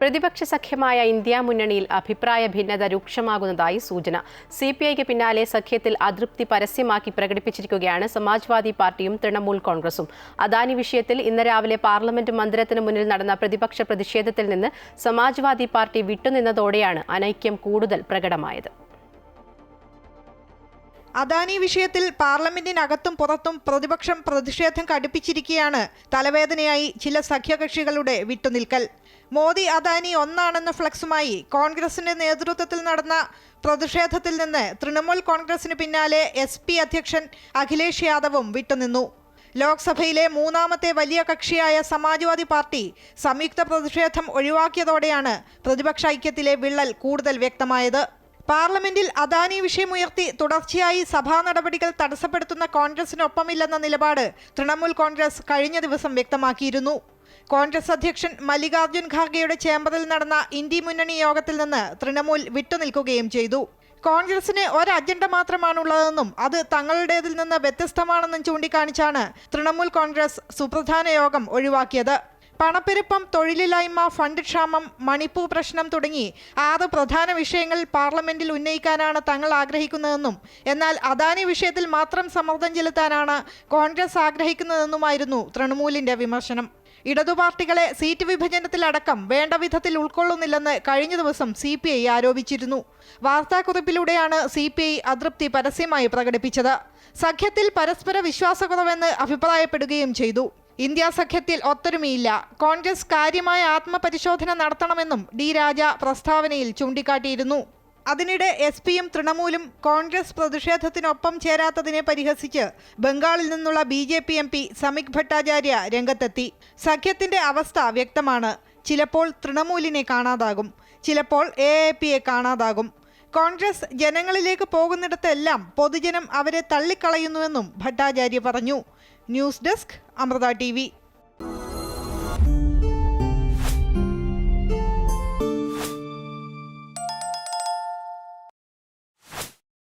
പ്രതിപക്ഷ സഖ്യമായ ഇന്ത്യ മുന്നണിയിൽ അഭിപ്രായ ഭിന്നത രൂക്ഷമാകുന്നതായി സൂചന. സി പി ഐക്ക് പിന്നാലെ സഖ്യത്തിൽ അതൃപ്തി പരസ്യമാക്കി പ്രകടിപ്പിച്ചിരിക്കുകയാണ് സമാജ്വാദി പാർട്ടിയും തൃണമൂൽ കോൺഗ്രസും. അദാനി വിഷയത്തിൽ ഇന്ന് രാവിലെ പാർലമെന്റ് മന്ദിരത്തിന് മുന്നിൽ നടന്ന പ്രതിപക്ഷ പ്രതിഷേധത്തിൽ നിന്ന് സമാജ്വാദി പാർട്ടി വിട്ടുനിന്നതോടെയാണ് അനൈക്യം കൂടുതൽ പ്രകടമായത്. അദാനി വിഷയത്തിൽ പാർലമെന്റിനകത്തും പുറത്തും പ്രതിപക്ഷം പ്രതിഷേധം കടുപ്പിച്ചിരിക്കുകയാണ്. തലവേദനയായി ചില സഖ്യകക്ഷികളുടെ വിട്ടുനിൽക്കൽ. മോദി അദാനി ഒന്നാണെന്ന ഫ്ലക്സുമായി. കോൺഗ്രസിന്റെ നേതൃത്വത്തിൽ നടന്ന പ്രതിഷേധത്തിൽ നിന്ന് തൃണമൂൽ കോൺഗ്രസിന് പിന്നാലെ എസ് പി അധ്യക്ഷൻ അഖിലേഷ് യാദവും വിട്ടുനിന്നു. ലോക്സഭയിലെ മൂന്നാമത്തെ വലിയ കക്ഷിയായ സമാജ്വാദി പാർട്ടി സംയുക്ത പ്രതിഷേധം ഒഴിവാക്കിയതോടെയാണ് പ്രതിപക്ഷ ഐക്യത്തിലെ വിള്ളൽ കൂടുതൽ വ്യക്തമായത്. പാർലമെന്റിൽ അദാനി വിഷയമുയർത്തി തുടർച്ചയായി സഭാ നടപടികൾ തടസ്സപ്പെടുത്തുന്ന കോൺഗ്രസിനൊപ്പമില്ലെന്ന നിലപാട് തൃണമൂൽ കോൺഗ്രസ് കഴിഞ്ഞ ദിവസം വ്യക്തമാക്കിയിരുന്നു. കോൺഗ്രസ് അധ്യക്ഷൻ മല്ലികാർജുൻ ഖാർഗെയുടെ ചേംബറിൽ നടന്ന ഇന്ത്യ മുന്നണി യോഗത്തിൽ നിന്ന് തൃണമൂൽ വിട്ടുനിൽക്കുകയും ചെയ്തു. കോൺഗ്രസിന് ഒരു അജണ്ട മാത്രമാണുള്ളതെന്നും അത് തങ്ങളുടേതിൽ നിന്ന് വ്യത്യസ്തമാണെന്നും ചൂണ്ടിക്കാണിച്ചാണ് തൃണമൂൽ കോൺഗ്രസ് സുപ്രധാന യോഗം ഒഴിവാക്കിയത്. പണപ്പെരുപ്പം തൊഴിലില്ലായ്മ ഫണ്ട് ക്ഷാമം മണിപ്പൂർ പ്രശ്നം തുടങ്ങി ആറ് പ്രധാന വിഷയങ്ങൾ പാർലമെന്റിൽ ഉന്നയിക്കാനാണ് തങ്ങൾ ആഗ്രഹിക്കുന്നതെന്നും എന്നാൽ അദാനി വിഷയത്തിൽ മാത്രം സമ്മർദ്ദം ചെലുത്താനാണ് കോൺഗ്രസ് ആഗ്രഹിക്കുന്നതെന്നുമായിരുന്നു തൃണമൂലിന്റെ വിമർശനം. ഇടതു പാർട്ടികളെ സീറ്റ് വിഭജനത്തിലടക്കം വേണ്ട വിധത്തിൽ ഉൾക്കൊള്ളുന്നില്ലെന്ന് കഴിഞ്ഞ ദിവസം സി പി ഐ ആരോപിച്ചിരുന്നു. വാർത്താക്കുറിപ്പിലൂടെയാണ് സി പി ഐ അതൃപ്തി പരസ്യമായി പ്രകടിപ്പിച്ചത്. സഖ്യത്തിൽ പരസ്പര വിശ്വാസക്കുറവെന്ന് അഭിപ്രായപ്പെടുകയും ചെയ്തു. ഇന്ത്യ സഖ്യത്തിൽ ഒത്തൊരുമയില്ല. കോൺഗ്രസ് കാര്യമായ ആത്മപരിശോധന നടത്തണമെന്നും ഡി രാജ പ്രസ്താവനയിൽ ചൂണ്ടിക്കാട്ടിയിരുന്നു. അതിനിടെ എസ് പിയും തൃണമൂലും കോൺഗ്രസ് പ്രതിഷേധത്തിനൊപ്പം ചേരാത്തതിനെ പരിഹസിച്ച് ബംഗാളിൽ നിന്നുള്ള B J P M P Samik Bhattacharya രംഗത്തെത്തി. സഖ്യത്തിന്റെ അവസ്ഥ വ്യക്തമാണ്. ചിലപ്പോൾ തൃണമൂലിനെ കാണാതാകും. ചിലപ്പോൾ എ എ പിയെ കാണാതാകും. കോൺഗ്രസ് ജനങ്ങളിലേക്ക് പോകുന്നിടത്തെല്ലാം പൊതുജനം അവരെ തള്ളിക്കളയുന്നുവെന്നും ഭട്ടാചാര്യ പറഞ്ഞു. News desk Amrita T